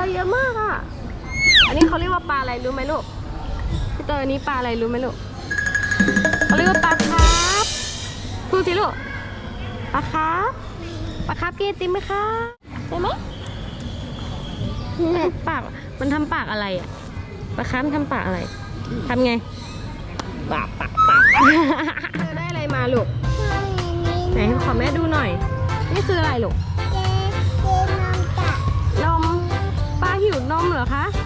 ลาเยอะมากอะ อันนี้เขาเรียกว่าปลาอะไรรู้ไหมลูก พี่เตยอันนี้ปลาอะไรรู้ไหมลูกเขาเรียกว่าปลาคาร์ฟพูดสิลูก ปลาคาร์ฟปลาคาร์ฟกินไอติมไหมคะได้ไหมปาก มันทำปากอะไรอะ ปลาคาร์ฟมันทำปากอะไร ทำไง ปากปากปากเธอได้อะไรมาลูก ไหนขอแม่ดูหน่อย นี่คืออะไรลูก เหรอคะ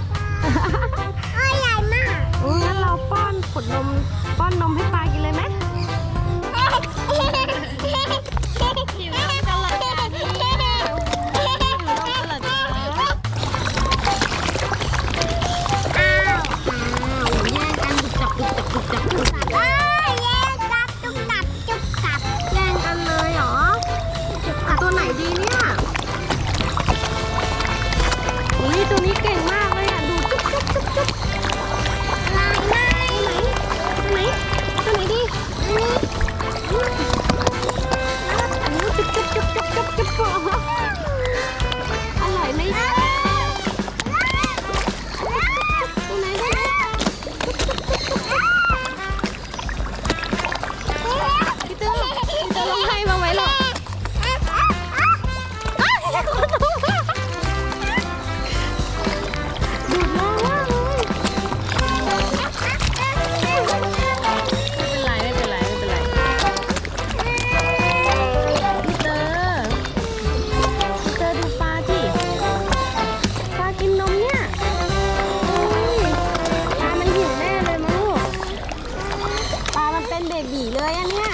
เบบีเลยอะเนี่ย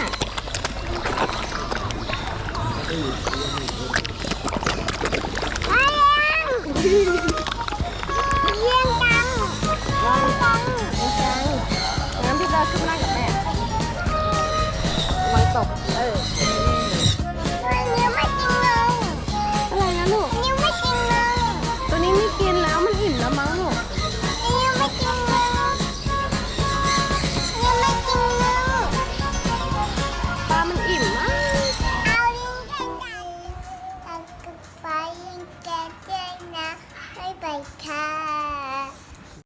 งั้ำที่เราขึ้นมากับแม่ระวังตกเออ like cat.